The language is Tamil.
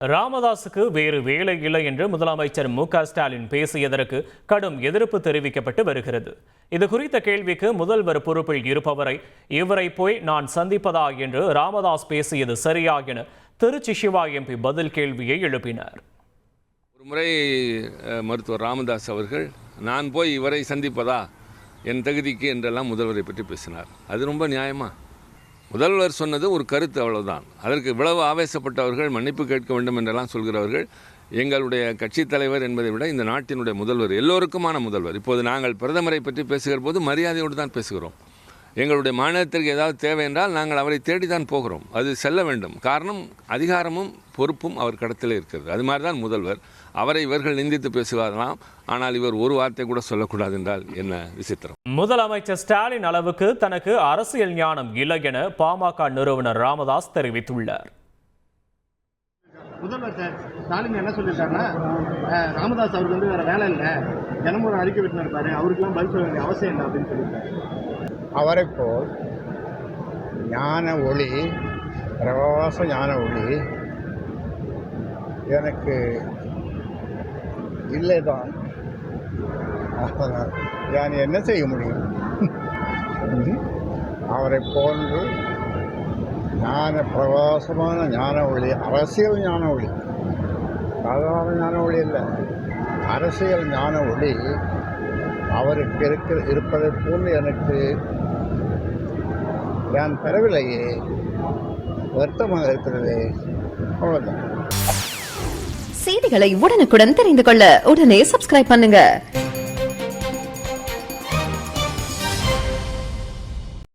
ராமதாசுக்கு வேறு வேலை இல்லை என்று முதலமைச்சர் மு க ஸ்டாலின் பேசியதற்கு கடும் எதிர்ப்பு தெரிவிக்கப்பட்டு வருகிறது. இது குறித்த கேள்விக்கு முதல்வர் பொறுப்பில் இருப்பவரை இவரை போய் நான் சந்திப்பதா? என்று ராமதாஸ் பேசியது சரியா என திருச்சி சிவா எம்பி பதில் கேள்வியை எழுப்பினார். ஒரு முறை மருத்துவர் ராமதாஸ் அவர்கள் நான் போய் இவரை சந்திப்பதா? என் தகுதிக்கு என்றெல்லாம் முதல்வரை பற்றி பேசினார். அது ரொம்ப நியாயமா? முதல்வர் சொன்னது ஒரு கருத்து அவ்வளவுதான். அதற்கு இவ்வளவு ஆவேசப்பட்டவர்கள் மன்னிப்பு கேட்க வேண்டும் என்றெல்லாம் சொல்கிறவர்கள் எங்களுடைய கட்சித் தலைவர் என்பதை விட இந்த நாட்டினுடைய முதல்வர் எல்லோருக்குமான முதல்வர். இப்போது நாங்கள் பிரதமரை பற்றி பேசுகிற போது மரியாதையோடு தான் பேசுகிறோம். எங்களுடைய மாநிலத்திற்கு ஏதாவது தேவை என்றால் நாங்கள் அவரை தேடி தான் போகிறோம். அது செல்ல வேண்டும். காரணம் அதிகாரமும் பொறுப்பும் அவர் கடத்திலே இருக்கிறது. அது மாதிரி தான் முதல்வர். அவரை இவர்கள் நிந்தித்து பேசுவார்களாம். ஆனால் இவர் ஒரு வார்த்தை கூட சொல்லக்கூடாது என்றால் என்ன விசித்திரம். முதலமைச்சர் ஸ்டாலின் அளவுக்கு தனக்கு அரசியல் ஞானம் இல்லை என பாமக நிறுவனர் ராமதாஸ் தெரிவித்துள்ளார். முதல்வர் சார் ஸ்டாலின் என்ன சொல்லியிருக்காருன்னா ராமதாஸ் அவருக்கு வந்து வேற வேலை இல்லை. தினமும் அறிக்கை விட்டு இருப்பாரு. அவருக்கெல்லாம் பதில் சொல்ல வேண்டிய அவசியம் இல்லை அப்படின்னு சொல்லியிருக்காரு. அவரை போல் ஞான ஒளி பிரகாச ஞான ஒளி எனக்கு இல்லைதான். அதனால் நான் என்ன செய்ய முடியும்? அவரை போன்று ஞான பிரகாசமான ஞான ஒளி அரசியல் ஞான ஒளி. சாதாரண ஞான ஒளி இல்லை அரசியல் ஞான ஒளி அவருக்கு இருக்க இருப்பதை போன்று எனக்கு நான் பெறவில்லையே வருத்தமாக இருக்கிறது. அவ்வளோதான் செய்திகளை உடனுக்குடன் தெரிந்து கொள்ள உடனே சப்ஸ்கிரைப் பண்ணுங்கள்